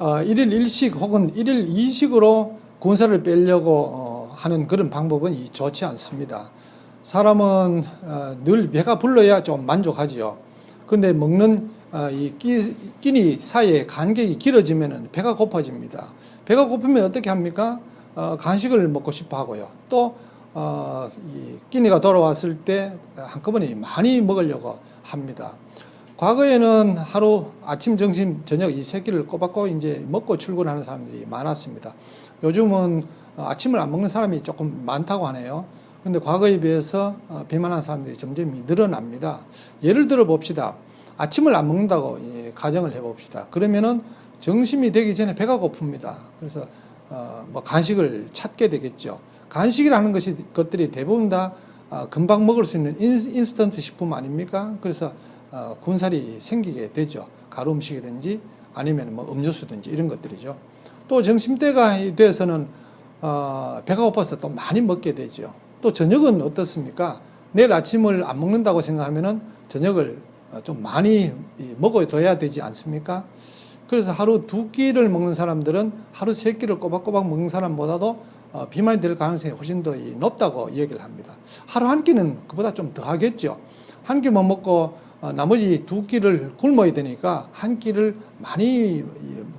어, 일일 일식 혹은 일일 이식으로 군사를 빼려고 어, 하는 그런 방법은 이 좋지 않습니다. 사람은 어, 늘 배가 불러야 좀 만족하지요. 근데 먹는 어, 이 끼, 끼니 사이에 간격이 길어지면 배가 고파집니다. 배가 고프면 어떻게 합니까? 어, 간식을 먹고 싶어 하고요. 또 어, 이 끼니가 돌아왔을 때 한꺼번에 많이 먹으려고 합니다. 과거에는 하루 아침, 점심, 저녁 이 세 끼를 꼬박꼬박 이제 먹고 출근하는 사람들이 많았습니다. 요즘은 어, 아침을 안 먹는 사람이 조금 많다고 하네요. 근데 과거에 비해서 어, 비만한 사람들이 점점 늘어납니다. 예를 들어 봅시다. 아침을 안 먹는다고 예, 가정을 해봅시다. 그러면은 정심이 되기 전에 배가 고픕니다. 그래서 어, 뭐 간식을 찾게 되겠죠. 간식이라는 것이 것들이 대부분 다 어, 금방 먹을 수 있는 인, 인스턴트 식품 아닙니까? 그래서 어, 군살이 생기게 되죠. 가루 음식이든지 아니면 뭐 음료수든지 이런 것들이죠. 또 점심때가 돼서는 어, 배가 고파서 또 많이 먹게 되죠. 또 저녁은 어떻습니까? 내일 아침을 안 먹는다고 생각하면은 저녁을 어, 좀 많이 이, 먹어둬야 되지 않습니까? 그래서 하루 두 끼를 먹는 사람들은 하루 세 끼를 꼬박꼬박 먹는 사람보다도 어, 비만이 될 가능성이 훨씬 더 이, 높다고 얘기를 합니다. 하루 한 끼는 그보다 좀 더 하겠죠. 한 끼만 먹고 어, 나머지 두 끼를 굶어야 되니까 한 끼를 많이 이,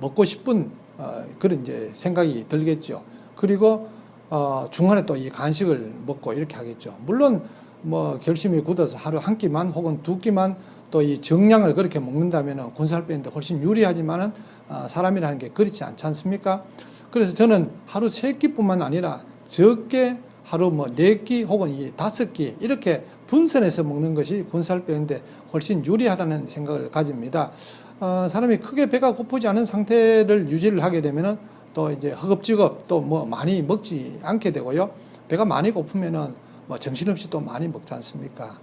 먹고 싶은 어, 그런 이제 생각이 들겠죠. 그리고 어, 중간에 또 이 간식을 먹고 이렇게 하겠죠. 물론 뭐 결심이 굳어서 하루 한 끼만 혹은 두 끼만 또 이 정량을 그렇게 먹는다면 군살 빼는데 훨씬 유리하지만은 어, 사람이라는 게 그렇지 않지 않습니까? 그래서 저는 하루 세 끼뿐만 아니라 적게 하루 뭐 네 끼 혹은 이 다섯 끼 이렇게 분선해서 먹는 것이 군살 빼는데 훨씬 유리하다는 생각을 가집니다. 어, 사람이 크게 배가 고프지 않은 상태를 유지를 하게 되면은 또 이제 허겁지겁 또 뭐 많이 먹지 않게 되고요. 배가 많이 고프면은 뭐 정신없이 또 많이 먹지 않습니까?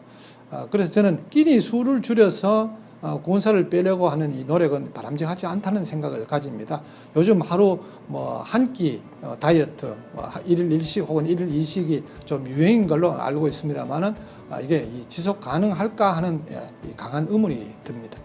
어, 그래서 저는 끼니 수를 줄여서 어, 군살을 빼려고 하는 이 노력은 바람직하지 않다는 생각을 가집니다. 요즘 하루 뭐 한 끼 다이어트, 뭐 일일 일식 혹은 일일 이식이 좀 유행인 걸로 알고 있습니다만은 아, 이게 이 지속 가능할까 하는 예, 이 강한 의문이 듭니다.